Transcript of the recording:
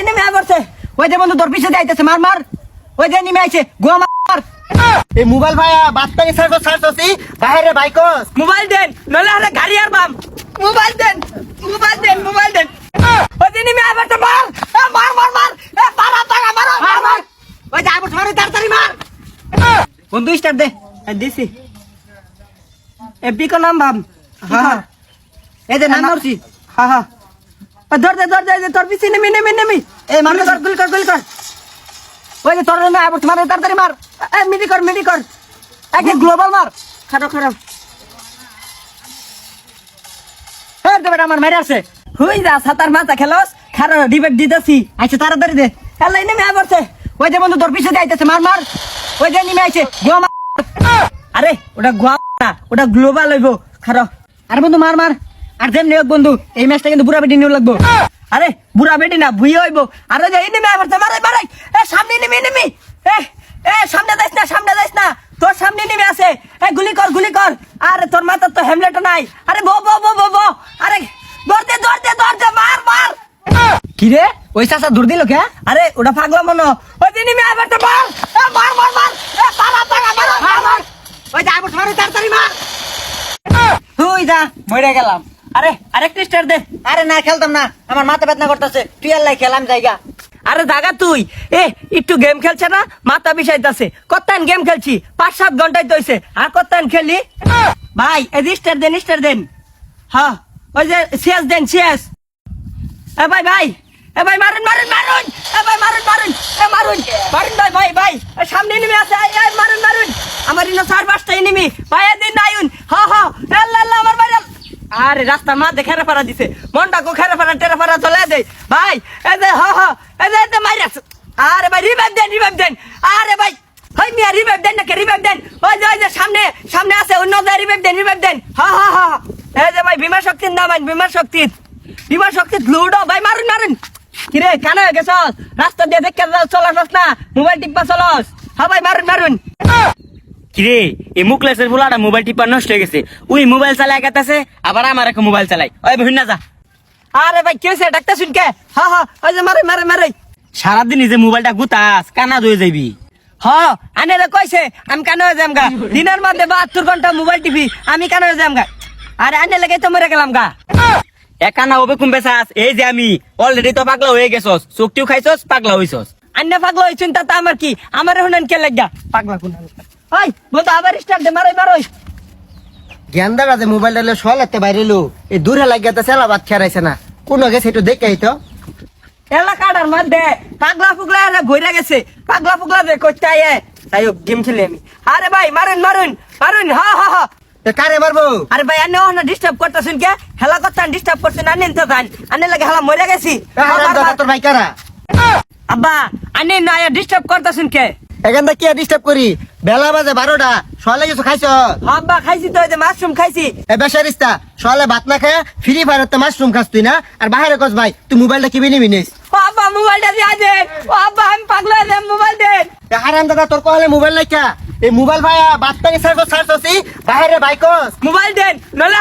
এই নেমে পড়ছে ওই যে বন্ধু তোর পিছে যাইতেছে মার মার। ওই যে নেমে আইছে গোয়া মার এই মোবাইল ভাইয়া বাত্তানি সার্চ সার্চ আছি বাইরে বাইকস মোবাইল দেন নলে আরে গাড়ি আর বাম। মোবাইল দেন মোবাইল দেন মোবাইল দেন। ওই যে নেমে পড়ছে মার। মার মার মার। এ পারা টাকা মার মার ওই যে আইবছ মারে তাড়াতাড়ি মার। বন্ধু স্টার্ট দে। দিছি। এ পিকো নাম ভাব হ্যাঁ এই যে নাম মারছি হ্যাঁ হ্যাঁ ধর দে ধর দে, এই তোর পিছে নেমে নেমে নেমে। এই মার কর গুলি কর গুলি কর। ওই যে তোর নামে আইবছ মারে তাড়াতাড়ি মার। এ, মিডি কর মিডি কর। একদম গ্লোবাল মার। খারাপ খারাপ হ্যাঁ দেবে আমার মেরে আছে হুই যা, সাতার মাথা খেলোস। খারো ডিবেট দিতেছি। আচ্ছা তাড়াতাড়ি দে। খেলা নেমে আবরছে ওই যে বন্ধু, তোর পিছে যাইতেছে মার মার। ওই যে নেমে আইছে, গোয়া মার আরে, ওটা গোয়া না, ওটা গ্লোবাল হইব। খারো আরে বন্ধু, মার মার। আর যেমনি হোক বন্ধু এই ম্যাচটা কিন্তু বুড়া বেটি নিয়ে লাগবো। আরে বুড়া বেটি না ভুই হইব। আরে যে নেমে আবরছে মারাই মারাই এ সামনে নেমে নেমে এ এ সামনে যাইস না সামনে যাইস না। তোর সামনে নেমে আছে। এ গুলি কর গুলি কর। আরে তোর মাথার তো হেমলেট নাই। আরে বো বো বো বো বো। আরে দৌড়তে দৌড়তে দৌড়তে মার মার। কি রে? ওই চাষা দূর দিল কে? আরে ওটা পাগলা মনো ওই দিনই মে আবার তো মার। এ, মার মার মার। এ পালা পালা মার মার। মার ওই যা আবার মারে তাড়াতাড়ি মার। তুই যা মরে গেলাম। আরে আরেক স্টার দে। আরে না খেলতাম না। আমার মাথা বেদনা করতেছে। তুই আল্লাহ খেলাম জায়গা। আরে দাগা তুই। এ একটু গেম খেলছে না? মাথা বিষাইতাছে। কত্তান গেম খেলছি। পাঁচ সাত ঘন্টায় তো হইছে। আর কত্তান খেলি? ভাই এই স্টার দেন স্টার দেন। হ্যাঁ ওই যে শেষ দেন শেষ। এ ভাই ভাই। এ ভাই মারুন মারুন মারুন। এ ভাই মারুন মারুন এ মারুন মারুন ভাই ভাই ভাই এ সামনে এনিমি আছে এই, এই মারুন মারুন আমার ইনো চার পাঁচটা এনিমি ভাই এদিন আইন হ হ আল্লাহ আল্লাহ আমার ভাই আরে রাস্তা মা দেখে ফেরা দিছে। মনটা কো খেরা ফেরা টেরা ফেরা চলে দে ভাই, এই যে হ হ, এই যে মাইরা আরে ভাই রিভাইভ দেন রিভাইভ দেন। আরে ভাই, হাই মিয়া রিভাইভ দেন নাকি রিভাইভ দেন? ওই যে ওই যে সামনে সামনে আছে, অন্য যে রিভাইভ দেন রিভাইভ দেন। হা হা হা এই যে ভাই বিমা শক্তির নাম আইন বিমা শক্তির। বিমা শক্তির লুডো, ভাই, মারুন মারুন। কিরে, কেন হয়ে গেছস? রাস্তা দিয়ে দেখে চলাস না। মোবাইল টিপা চলস। হ্যাঁ ভাই, মারুন মারুন। কিরে এই মুকলেসের ফুলাটা মোবাইল টিপা নষ্ট হয়ে গেছে। ওই মোবাইল চালাই গেছে আবার আমার একটা মোবাইল চালাই ওই বিভিন্ন না যা। আরে ভাই কেছে ডাক্তার শুনকে হা হা ওই যে মারে মারে মারে। সারাদিন যে মোবাইলটা গুতাস কানা ধুয়ে যাবি হ আনে রে কইছে আমি কেন হয়ে যাম গা দিনের মধ্যে বাহাত্তর ঘণ্টা মোবাইল টিভি আমি কেন হয়ে যাম গা আরে আনে লেগে তো মরে গেলাম গা। একানা হবে কুম বেসাস এই যে আমি অলরেডি তো পাগলা হয়ে গেছস। চোখটিও খাইছস পাগলা হইছস। আন্না পাগলা হইছুন তা আমার কি? আমার হুনান কে লাগা? পাগলা কোন আবার স্টার্ট দে মারই মারই। গেন্দারা যে মোবাইলটা লো সলাতে বাইরে লো এই দূরে লাগিয়ে তো সেলা বাদ খেয়ারাইছে না। কোন গেছে একটু দেখে তো এলাকাটার মধ্যে পাগলা ফুগলা আরে ঘুরে গেছে। পাগলা ফুগলা দে করতে আয়ে। তাই হোক গেম খেলে আমি। আরে ভাই মারুন মারুন মারুন হা হা হা। তো কারে মারবো? আরে ভাই আনে ওখানে ডিস্টার্ব করতেছেন কে? হেলা করতেন ডিস্টার্ব করছেন আনে তো জান আনে লাগে হেলা মরে গেছি। এ হারাম দাদা তোর ভাই কারা আব্বা আনে না ডিস্টার্ব করতেছেন কে? এখান থেকে কি ডিস্টার্ব করি? বেলা বাজে বারোটা সকালে কিছু খাইছ? আব্বা খাইছি তো যে মাশরুম খাইছি। এ বেসারিস্তা সকালে ভাত না খায় ফ্রি ফায়ার তো মাশরুম খাস তুই না? আর বাইরে কস ভাই তুই মোবাইলটা কিনে নিবি নিস? ও আব্বা মোবাইলটা দিয়ে দেন ও আব্বা আমি পাগলা হয়ে যাই, মোবাইল এ হারাম দাদা তোর কহলে মোবাইল নাই এই মোবাইল ভাইয়া বাত্তানি সার্চ সার্চ আছি বাইরে বাইকস মোবাইল দেন নলে